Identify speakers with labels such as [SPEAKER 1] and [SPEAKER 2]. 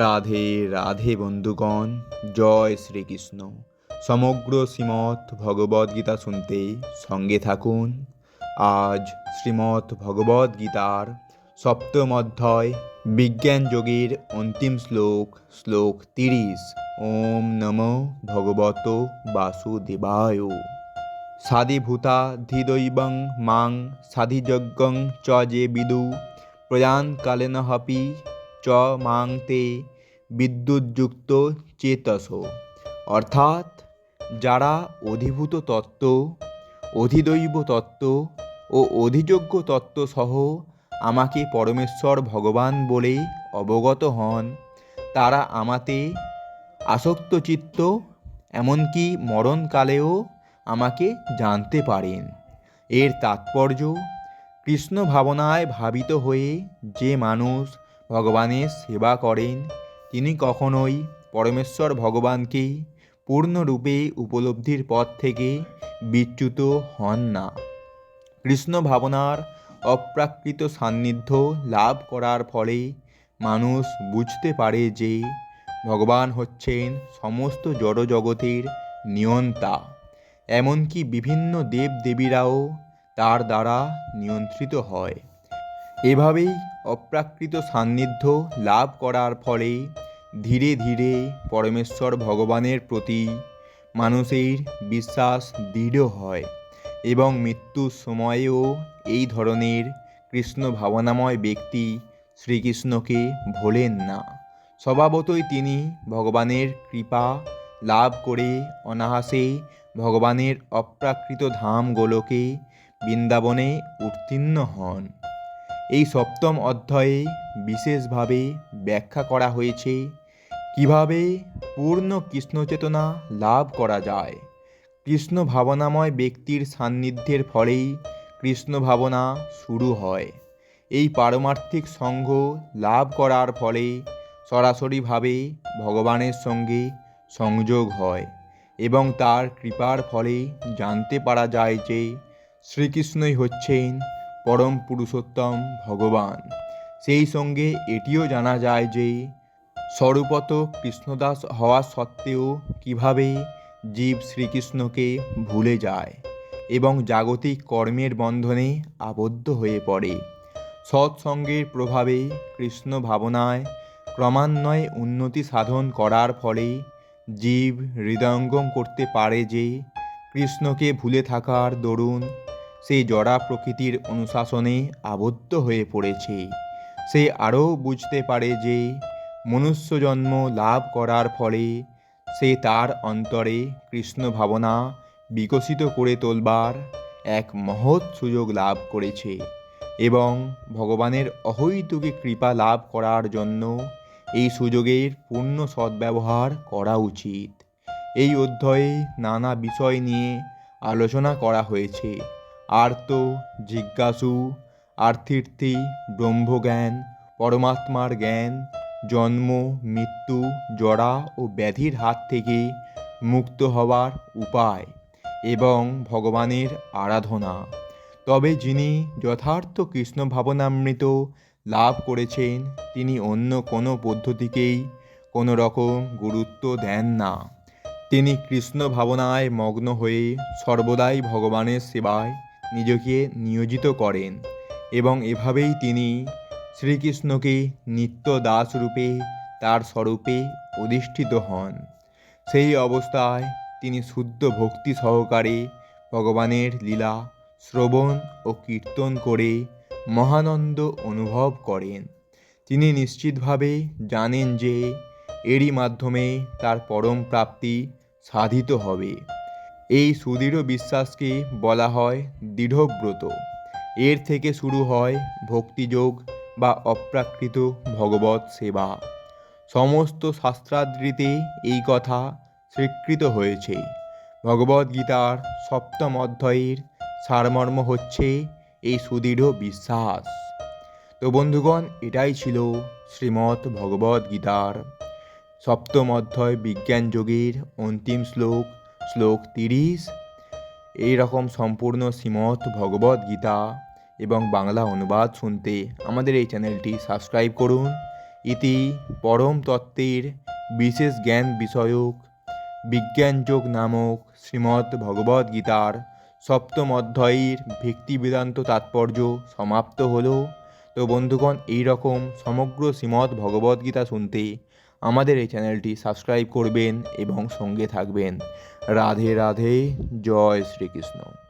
[SPEAKER 1] রাধে রাধে বন্ধুগণ, জয় শ্রীকৃষ্ণ। সমগ্র শ্রীমৎ ভগবদ্গীতা শুনতে সঙ্গে থাকুন। আজ শ্রীমৎ ভগবদ্গীতার সপ্তম অধ্যায়, বিজ্ঞান যোগের অন্তিম শ্লোক শ্লোক তিরিশ। ওম নম ভগবত বাসুদেবায়। সাধিভূতা ধিদৈবং মাং সাধিযজ্ঞং চ যে বিদু। প্রয়াণকালেন হপি চ মাং তে বিদ্যুৎযুক্ত চেতস। অর্থাৎ যারা অধিভূত তত্ত্ব, অধিদৈব তত্ত্ব ও অধিযোগ্য তত্ত্ব সহ আমাকে পরমেশ্বর ভগবান বলে অবগত হন, তারা আমাতে আসক্ত চিত্ত, এমনকি মরণকালেও আমাকে জানতে পারেন। এর তাৎপর্য, কৃষ্ণ ভাবনায় ভাবিত হয়ে যে মানুষ ভগবানের সেবা করেন। তিনি কখনোই পরমেশ্বর ভগবানকে পূর্ণরূপে উপলব্ধির পথ থেকে বিচ্যুত হন না। কৃষ্ণ ভাবনার অপ্রাকৃত সান্নিধ্য লাভ করার ফলে মানুষ বুঝতে পারে যে ভগবান হচ্ছেন সমস্ত জড়জগতের নিয়ন্তা, এমনকি বিভিন্ন দেবদেবীরাও তার দ্বারা নিয়ন্ত্রিত হয়। এভাবেই অপ্রাকৃত সান্নিধ্য লাভ করার ফলে ধীরে ধীরে পরমেশ্বর ভগবানের প্রতি মানুষের বিশ্বাস দৃঢ় হয় এবং মৃত্যুর সময়েও এই ধরনের কৃষ্ণ ভাবনাময় ব্যক্তি শ্রীকৃষ্ণকে ভোলেন না। স্বভাবতই তিনি ভগবানের কৃপা লাভ করে অনাহাসে ভগবানের অপ্রাকৃত ধাম গোলকে বৃন্দাবনে উত্তীর্ণ হন। এই সপ্তম অধ্যায়ে বিশেষভাবে ব্যাখ্যা করা হয়েছে কীভাবে পূর্ণ কৃষ্ণচেতনা লাভ করা যায়। কৃষ্ণ ভাবনাময় ব্যক্তির সান্নিধ্যের ফলেই কৃষ্ণ ভাবনা শুরু হয়। এই পারমার্থিক সঙ্গ লাভ করার ফলে সরাসরিভাবে ভগবানের সঙ্গে সংযোগ হয় এবং তার কৃপার ফলে জানতে পারা যায় যে শ্রীকৃষ্ণই হচ্ছেন পরম পুরুষোত্তম ভগবান। সেই সঙ্গে এটিও জানা যায় যে, স্বরূপত কৃষ্ণদাস হওয়া সত্ত্বেও কীভাবে জীব শ্রীকৃষ্ণকে ভুলে যায় এবং জাগতিক কর্মের বন্ধনে আবদ্ধ হয়ে পড়ে। সৎসঙ্গের প্রভাবে কৃষ্ণ ভাবনায় ক্রমান্বয়ে উন্নতি সাধন করার ফলে জীব হৃদয়ঙ্গম করতে পারে যে, কৃষ্ণকে ভুলে থাকার দরুন সে জড়া প্রকৃতির অনুশাসনে আবদ্ধ হয়ে পড়েছে। সে আরও বুঝতে পারে যে, মনুষ্য জন্ম লাভ করার ফলে সে তার অন্তরে কৃষ্ণ ভাবনা বিকশিত করে তোলবার এক মহৎ সুযোগ লাভ করেছে এবং ভগবানের অহৈতুকী কৃপা লাভ করার জন্য এই সুযোগের পূর্ণ সদ্ব্যবহার করা উচিত। এই অধ্যায়ে নানা বিষয় নিয়ে আলোচনা করা হয়েছে। আর্ত, জিজ্ঞাসু, আর্থির্থী, ব্রহ্মজ্ঞান, পরমাত্মার জ্ঞান, জন্ম, মৃত্যু, জরা ও ব্যাধির হাত থেকে মুক্ত হওয়ার উপায় এবং ভগবানের আরাধনা। তবে যিনি যথার্থ কৃষ্ণ ভাবনামৃত লাভ করেছেন, তিনি অন্য কোনো পদ্ধতিকেই কোনো রকম গুরুত্ব দেন না। তিনি কৃষ্ণ ভাবনায় মগ্ন হয়ে সর্বদাই ভগবানের সেবায় নিজেকে নিয়োজিত করেন এবং এভাবেই তিনি শ্রীকৃষ্ণকে নিত্য দাস রূপে তার স্বরূপে অধিষ্ঠিত হন। সেই অবস্থায় তিনি শুদ্ধ ভক্তি সহকারে ভগবানের লীলা, শ্রবণ ও কীর্তন করে মহানন্দ অনুভব করেন। তিনি নিশ্চিতভাবে জানেন যে এরই মাধ্যমে তার পরম প্রাপ্তি সাধিত হবে। এই সুদৃঢ় বিশ্বাসকে বলা হয় দৃঢ়ব্রত। এর থেকে শুরু হয় ভক্তিযোগ বা অপ্রাকৃত ভগবত সেবা। সমস্ত শাস্ত্রাদৃতে এই কথা স্বীকৃত হয়েছে। ভগবদ্গীতার সপ্তম অধ্যায়ের সারমর্ম হচ্ছে এই সুদৃঢ় বিশ্বাস। তো বন্ধুগণ, এটাই ছিল শ্রীমৎ ভগবদ্গীতার সপ্তম অধ্যায় বিজ্ঞান যোগের অন্তিম শ্লোক। শ্লোক তিরিশ। এই রকম সম্পূর্ণ শ্রীমৎ ভগবদ্গীতা এবং বাংলা অনুবাদ শুনতে আমাদের এই চ্যানেলটি সাবস্ক্রাইব করুন। ইতি পরম তত্ত্বের বিশেষ জ্ঞান বিষয়ক বিজ্ঞানযোগ নামক শ্রীমৎ ভগবদ গীতার সপ্তম অধ্যায়ের ভিত্তি বেদান্ত তাৎপর্য সমাপ্ত হলো। তো বন্ধুগণ, এই রকম সমগ্র শ্রীমৎ ভগবদ গীতা শুনতে আমাদের এই চ্যানেলটি সাবস্ক্রাইব করবেন এবং সঙ্গে থাকবেন। রাধে রাধে জয় শ্রীকৃষ্ণ।